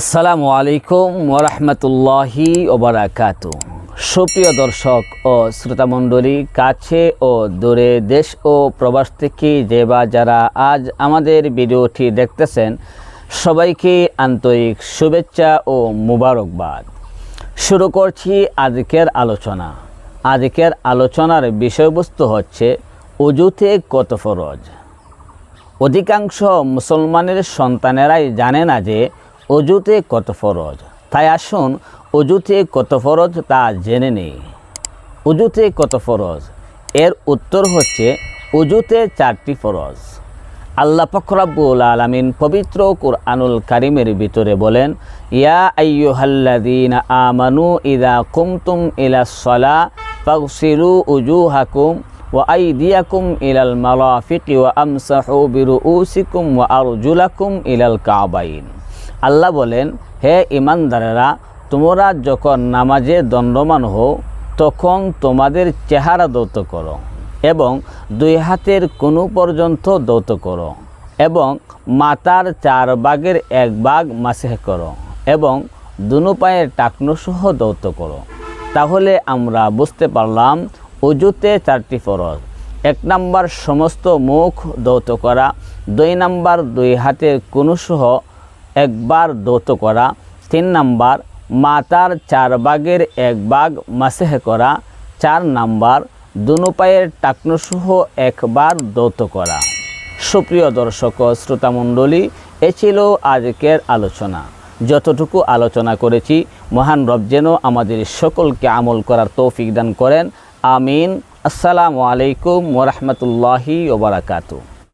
আসসালামু আলাইকুম ওরহমতুল্লাহি ওবরাকাত সুপ্রিয় দর্শক ও শ্রোতামণ্ডলী, কাছে ও দূরে দেশ ও প্রবাস থেকে যে বা যারা আজ আমাদের ভিডিওটি দেখতেছেন, সবাইকে আন্তরিক শুভেচ্ছা ও মুবারকবাদ। শুরু করছি আজকের আলোচনা। আজকের আলোচনার বিষয়বস্তু হচ্ছে, অজুতে কত ফরজ? অধিকাংশ মুসলমানের সন্তানেরাই জানে না যে অজুতে কত ফরজ তাই আসুন অজুতে কত ফরজ তা জেনে নেই অজুতে কত ফরজ এর উত্তর হচ্ছে অজুতে চারটি ফরজ আল্লাহ ফখরাবুল আলমিন পবিত্র কুরআনুল কারিমের ভিতরে বলেন ইয়া আইয়ুহাল্লাদিন আমানু ইদা কুমতুম ইলা সলা ফাগসিলু উজুহাকুম وأيديكم إلى المرافق وأمسحوا برؤوسكم وأرجلكم إلى الكعبين আল্লাহ বলেন, হে ইমানদারেরা তোমরা যখন নামাজে দণ্ডমান হও, তখন তোমাদের চেহারা দৌত করো এবং দুই হাতের কোনো পর্যন্ত দৌত করো এবং মাতার চার ভাগের এক ভাগ মাসেহ করো এবং দুনো পায়ের টাকনুসহ দৌত করো। তাহলে আমরা বুঝতে পারলাম, অজুতে চারটি ফরজ। এক নাম্বার, সমস্ত মুখ দৌত করা। দুই নাম্বার, দুই হাতের কুনুসহ একবার দৌত করা। তিন নাম্বার, মাতার চার ভাগের এক ভাগ মাসেহ করা। চার নাম্বার দুনো পায়ের টাকনুসহ একবার দৌত করা। সুপ্রিয় দর্শক শ্রোতামণ্ডলী, এ ছিল আজকের আলোচনা। যতটুকু আলোচনা করেছি, মহান রব যেন আমাদের সকলকে আমল করার তৌফিক দান করেন। আমিন। আসসালামু আলাইকুম ওরহমতুল্লাহি ওবরাকাতু